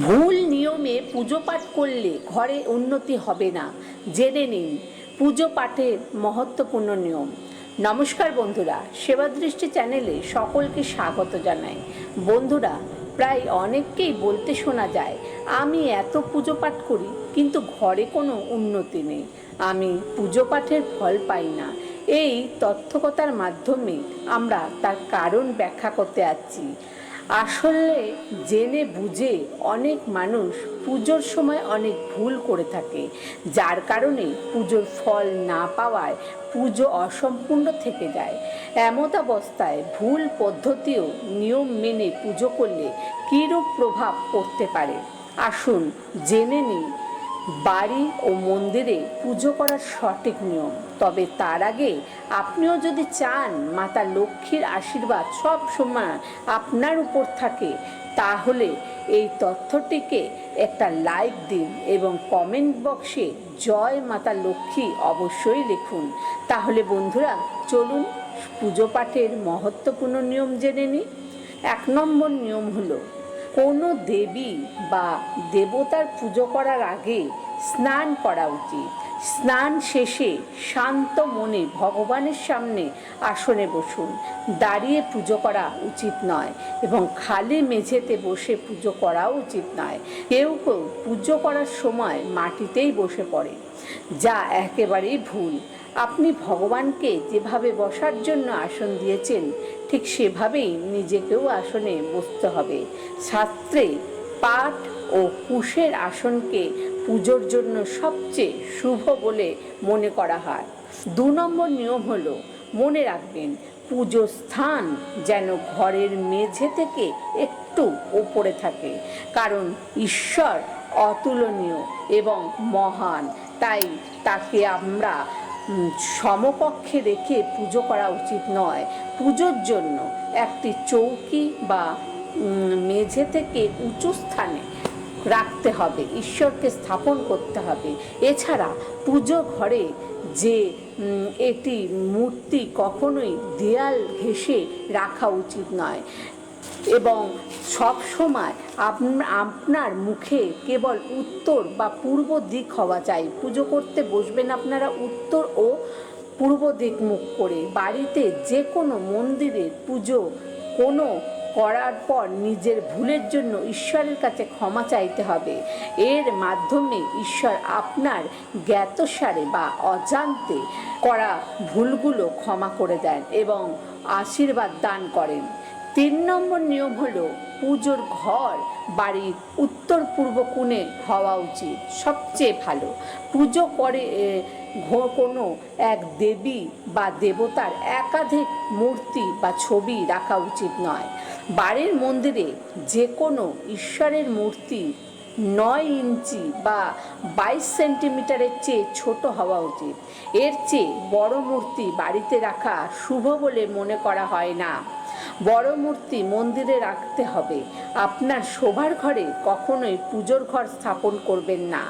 ভুল নিয়মে পুজো পাঠ করলে ঘরে উন্নতি হবে না। জেনে নিন, পুজো পাঠের মহত্বপূর্ণ নিয়ম। নমস্কার বন্ধুরা, সেবাদৃষ্টি চ্যানেলে সকলকে স্বাগত জানাই। বন্ধুরা, প্রায় অনেককেই বলতে শোনা যায়, আমি এত পুজো পাঠ করি, কিন্তু ঘরে কোনো উন্নতি নেই। আমি পুজো পাঠের ফল পাই না। এই তথ্যকতার মাধ্যমে আমরা তার কারণ ব্যাখ্যা করতে যাচ্ছি। আসলে জেনে বুঝে অনেক মানুষ পুজোর সময় অনেক ভুল করে থাকে। যার কারণে পুজোর ফল না পাওয়ায় পুজো অসম্পূর্ণ থেকে যায়। এমত অবস্থায় ভুল পদ্ধতিও নিয়ম মেনে পুজো করলে কীরূপ প্রভাব পড়তে পারে? আসুন জেনে নিই বাড়ি ও মন্দিরে পুজো করার সঠিক নিয়ম। তবে তার আগে আপনিও যদি চান মাতা লক্ষ্মীর আশীর্বাদ সব সময় আপনার উপর থাকে, তাহলে এই তথ্যটিকে একটা লাইক দিন এবং কমেন্ট বক্সে জয় মাতা লক্ষ্মী অবশ্যই লিখুন। তাহলে বন্ধুরা, চলুন পুজো পাঠের মহত্বপূর্ণ নিয়ম জেনে নিই। এক নম্বর নিয়ম হলো কোনো দেবী বা দেবতার পুজো করার আগে স্নান করা উচিত। স্নান শেষে শান্ত মনে ভগবানের সামনে আসনে বসুন। দাঁড়িয়ে পুজো করা উচিত নয় এবং খালি মেঝেতে বসে পুজো করাও উচিত নয়। কেউ কেউ পুজো করার সময় মাটিতেই বসে পড়ে। যা একেবারেই ভুল। আপনি ভগবানকে যেভাবে বসার জন্য আসন দিয়েছেন, ঠিক সেভাবেই নিজেকেও আসনে বসতে হবে। শাস্ত্রে পাঠ ও কুশের আসনকে পুজোর জন্য সবচেয়ে শুভ বলে মনে করা হয়। দু নম্বর নিয়ম হলো, মনে রাখবেন, পুজো স্থান যেন ঘরের মেঝে থেকে একটু ওপরে থাকে, কারণ ঈশ্বর অতুলনীয় এবং মহান, তাই তাকে আমরা সমকক্ষে রেখে পুজো করা উচিত নয়। পুজোর জন্য একটি চৌকি বা মেঝে থেকে উঁচু স্থানে রাখতে হবে, ঈশ্বরকে স্থাপন করতে হবে। এছাড়া পুজো ঘরে যে এটি মূর্তি কখনোই দেয়াল ঘেঁষে রাখা উচিত নয়। এবং সব সময় আপ- আপনার মুখে কেবল উত্তর বা পূর্ব দিক হওয়া চাই। পুজো করতে বসবেন আপনারা উত্তর ও পূর্ব দিক মুখ করে। বাড়িতে যে কোনো মন্দিরের পুজো কোনো করার পর নিজের ভুলের জন্য ঈশ্বরের কাছে ক্ষমা চাইতে হবে। এর মাধ্যমে ঈশ্বর আপনার জ্ঞাতসারে বা অজান্তে করা ভুলগুলো ক্ষমা করে দেন এবং আশীর্বাদ দান করেন। তিন নম্বর নিয়ম হলো পুজোর ঘর বাড়ির উত্তর পূর্ব কোণে হওয়া উচিত। সবচেয়ে ভালো। পুজো করে কোনো এক দেবী বা দেবতার একাধিক মূর্তি বা ছবি রাখা উচিত নয়। বাড়ির মন্দিরে যে কোনো ঈশ্বরের মূর্তি নয় ইঞ্চি বা বাইশ সেন্টিমিটারের চেয়ে ছোট হওয়া উচিত। এর চেয়ে বড় মূর্তি বাড়িতে রাখা শুভ বলে মনে করা হয় না। বড় মূর্তি মন্দিরে রাখতে হবে। আপনার শোভার ঘরে কখনোই পুজোর ঘর স্থাপন করবেন না।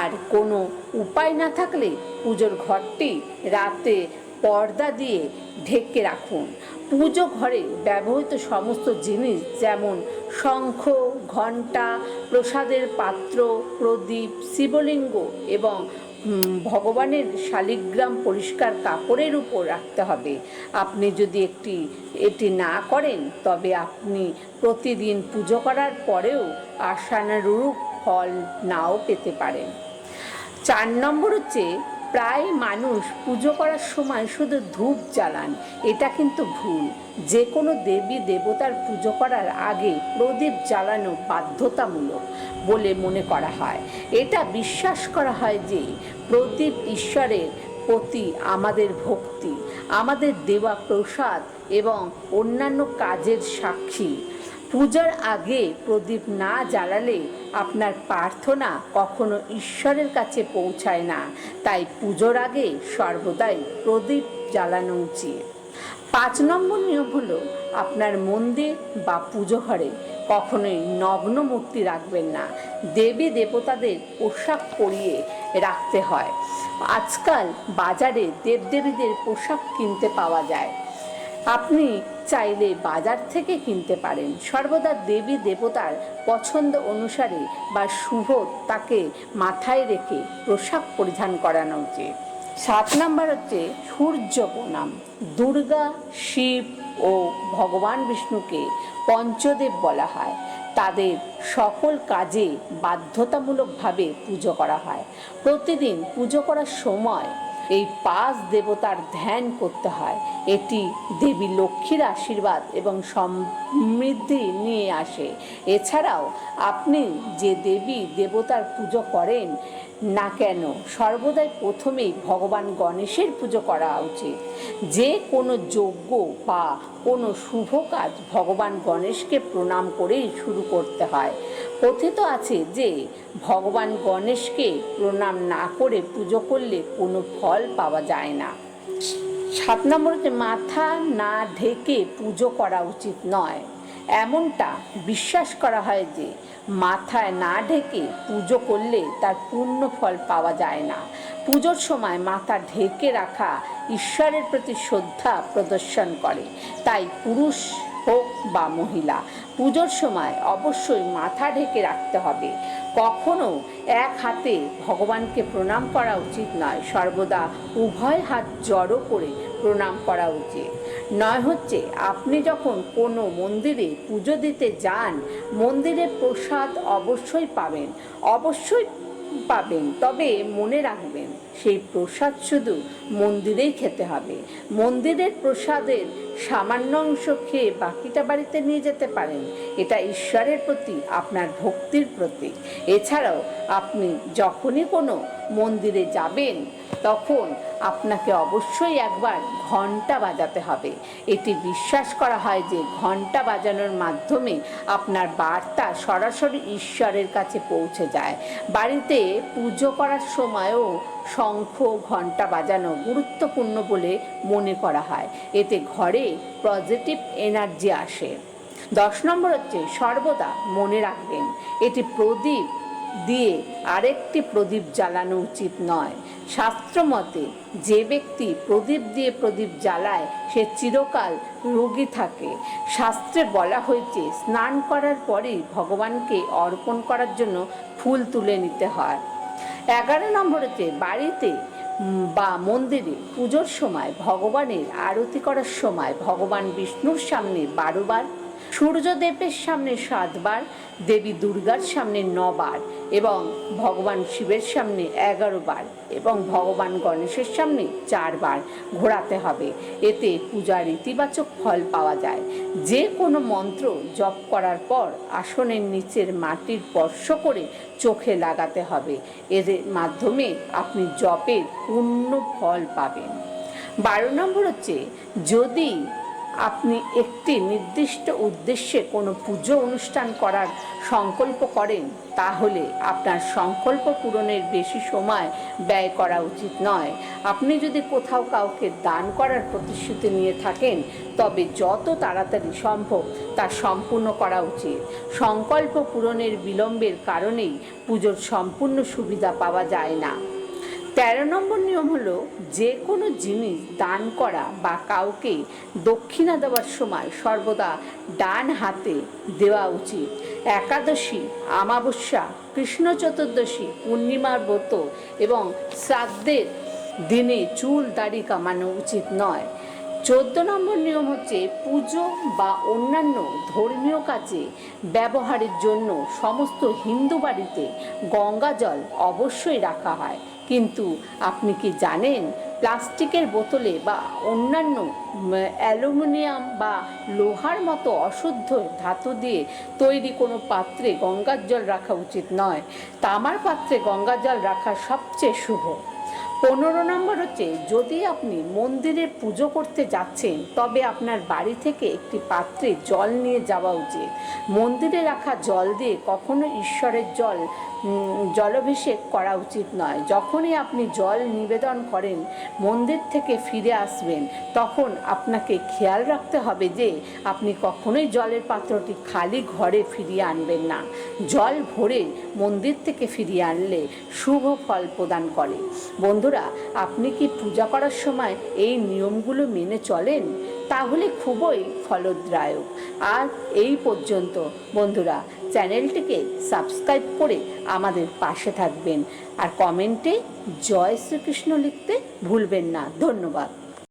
আর কোনো উপায় না থাকলে পুজোর ঘরটি রাতে পর্দা দিয়ে ঢেকে রাখুন। পুজো ঘরে ব্যবহৃত সমস্ত জিনিস যেমন শঙ্খ, ঘণ্টা, প্রসাদের পাত্র, প্রদীপ, শিবলিঙ্গ এবং ভগবানের শালিগ্রাম পরিষ্কার কাপড়ের উপর রাখতে হবে। আপনি যদি একটি, এটি না করেন, তবে আপনি প্রতিদিন পুজো করার পরেও আশানুরূপ ফল নাও পেতে পারেন। চার নম্বর হচ্ছে প্রায় মানুষ পুজো করার সময় শুধু ধূপ জ্বালান, এটা কিন্তু ভুল। যে কোনো দেবী দেবতার পুজো করার আগে প্রদীপ জ্বালানো বাধ্যতামূলক বলে মনে করা হয়। এটা বিশ্বাস করা হয় যে প্রদীপ ঈশ্বরের প্রতি আমাদের ভক্তি, আমাদের দেওয়া প্রসাদ এবং অন্যান্য কাজের সাক্ষী পূজার আগে প্রদীপ না জ্বালালে আপনার প্রার্থনা কখনো ঈশ্বরের কাছে পৌঁছায় না। তাই পুজোর আগে সর্বদাই প্রদীপ জ্বালানো উচিত। পাঁচ নম্বর নিয়ম হলো আপনার মন্দির বা পুজো ঘরে কখনোই নগ্ন মূর্তি রাখবেন না। দেবী দেবতাদের পোশাক পরিয়ে রাখতে হয়। আজকাল বাজারে দেবদেবীদের পোশাক কিনতে পাওয়া যায়। আপনি চাইলে বাজার থেকে কিনতে পারেন। সর্বদা দেবী দেবতার পছন্দ অনুসারে বা শুভ তাকে মাথায় রেখে পোশাক পরিধান করানো উচিত। সাত নাম্বার হচ্ছে সূর্য প্রণাম। দুর্গা, শিব ও ভগবান বিষ্ণুকে পঞ্চদেব বলা হয়। তাদের সকল কাজে বাধ্যতামূলকভাবে পুজো করা হয়। প্রতিদিন পুজো করার সময় এই পাঁচ দেবতার ধ্যান করতে হয়। এটি দেবী লক্ষ্মীর আশীর্বাদ এবং সমৃদ্ধি নিয়ে আসে। এছাড়াও আপনি যে দেবী দেবতার পুজো করেন না কেন? সর্বদাই প্রথমেই ভগবান গণেশের পুজো করা উচিত। যে কোনো যজ্ঞ বা কোনো শুভ কাজ ভগবান গণেশকে প্রণাম করেই শুরু করতে হয়। কথিত আছে যে, ভগবান গণেশকে প্রণাম না করে পুজো করলে কোনো ফল পাওয়া যায় না। সাত নম্বর মাথা না ঢেকে পুজো করা উচিত নয়। এমনটা বিশ্বাস করা হয় যে মাথায় না ঢেকে পুজো করলে তার পূর্ণ ফল পাওয়া যায় না। পুজোর সময় মাথা ঢেকে রাখা ঈশ্বরের প্রতি শ্রদ্ধা প্রদর্শন করে। তাই পুরুষ হোক বা মহিলা, পুজোর সময় অবশ্যই মাথা ঢেকে রাখতে হবে। কখনো এক হাতে ভগবানকে প্রণাম করা উচিত নয়, সর্বদা উভয় হাত জড়ো করে প্রণাম করা উচিত। নয় হচ্ছে, আপনি যখন কোনো মন্দিরে পুজো দিতে যান, মন্দিরে প্রসাদ অবশ্যই পাবেন অবশ্যই পাবেন, তবে মনে রাখবেন, সেই প্রসাদ শুধু মন্দিরেই খেতে হবে। মন্দিরের প্রসাদের সামান্য অংশ খেয়ে বাকিটা বাড়িতে নিয়ে যেতে পারেন। এটা ঈশ্বরের প্রতি, আপনার ভক্তির প্রতীক এছাড়াও, আপনি যখনই কোনো মন্দিরে যাবেন তখন আপনাকে অবশ্যই একবার ঘণ্টা বাজাতে হবে। এটি বিশ্বাস করা হয় যে ঘণ্টা বাজানোর মাধ্যমে আপনার বার্তা সরাসরি ঈশ্বরের কাছে পৌঁছে যায়। বাড়িতে পুজো করার সময়ও শঙ্খ, ঘণ্টা বাজানো গুরুত্বপূর্ণ বলে মনে করা হয়। এতে ঘরে পজিটিভ এনার্জি আসে। দশ নম্বর হচ্ছে সর্বদা মনে রাখবেন। এটি প্রদীপ দিয়ে আরেকটি প্রদীপ জ্বালানো উচিত নয়। শাস্ত্রমতে, যে ব্যক্তি প্রদীপ দিয়ে প্রদীপ জ্বালায়, সে চিরকাল রোগী থাকে। শাস্ত্রে বলা হয়েছে, স্নান করার পরেই ভগবানকে অর্পণ করার জন্য ফুল তুলে নিতে হয়। এগারো নম্বর হচ্ছে বাড়িতে বা মন্দিরে পুজোর সময়, ভগবানের আরতি করার সময় ভগবান বিষ্ণুর সামনে বারোবার সূর্যদেবের সামনে সাতবার, দেবী দুর্গার সামনে নবার এবং ভগবান শিবের সামনে এগারো বার এবং ভগবান গণেশের সামনে চারবার ঘোরাতে হবে। এতে পূজার ইতিবাচক ফল পাওয়া যায়। যে কোনো মন্ত্র জপ করার পর আসনের নিচের মাটির স্পর্শ করে চোখে লাগাতে হবে। এর মাধ্যমে আপনি জপের পূর্ণ ফল পাবেন। বারো নম্বর হচ্ছে, যদি আপনি একটি নির্দিষ্ট উদ্দেশ্যে কোনো পুজো অনুষ্ঠান করার সংকল্প করেন, তাহলে আপনার সংকল্প পূরণের বেশি সময় ব্যয় করা উচিত নয়। আপনি যদি কোথাও কাউকে দান করার প্রতিশ্রুতি নিয়ে থাকেন, তবে যত তাড়াতাড়ি সম্ভব তা সম্পূর্ণ করা উচিত। সংকল্প পূরণের বিলম্বের কারণেই পুজোর সম্পূর্ণ সুবিধা পাওয়া যায় না। তেরো নম্বর নিয়ম হলো যে কোনো জিনিস দান করা বা কাউকে দক্ষিণা দেওয়ার সময় সর্বদা ডান হাতে দেওয়া উচিত। একাদশী আমাবস্যা কৃষ্ণ চতুর্দশী, পূর্ণিমার ব্রত এবং শ্রাদ্ধের দিনে চুল দাড়ি কামানো উচিত নয়। চোদ্দ নম্বর নিয়ম হচ্ছে পুজো বা অন্যান্য ধর্মীয় কাজে ব্যবহারের জন্য সমস্ত হিন্দু বাড়িতে গঙ্গা জল অবশ্যই রাখা হয়। কিন্তু আপনি কি জানেন প্লাস্টিকের বোতলে বা অন্যান্য অ্যালুমিনিয়াম বা লোহার মতো অশুদ্ধ ধাতু দিয়ে তৈরি কোনো পাত্রে গঙ্গার জল রাখা উচিত নয়। তামার পাত্রে গঙ্গার জল রাখা সবচেয়ে শুভ। পনেরো নম্বর হচ্ছে, যদি আপনি মন্দিরে পুজো করতে যাচ্ছেন, তবে আপনার বাড়ি থেকে একটি পাত্রে জল নিয়ে যাওয়া উচিত। মন্দিরে রাখা জল দিয়ে কখনো ঈশ্বরের জল জলাভিষেক করা উচিত নয়। যখনই আপনি জল নিবেদন করেন, মন্দির থেকে ফিরে আসবেন, তখন আপনাকে খেয়াল রাখতে হবে যে, আপনি কখনোই জলের পাত্রটি খালি ঘরে ফিরিয়ে আনবেন না। জল ভরে মন্দির থেকে ফিরিয়ে আনলে শুভ ফল প্রদান করে। বন্ধুরা, আপনি কি পূজা করার সময় এই নিয়মগুলো মেনে চলেন? তাহলে খুবই ফলদ্রায়ক আর এই পর্যন্ত, বন্ধুরা, চ্যানেলটিকে সাবস্ক্রাইব করে আমাদের পাশে থাকবেন। আর কমেন্টে জয় শ্রীকৃষ্ণ লিখতে ভুলবেন না। ধন্যবাদ।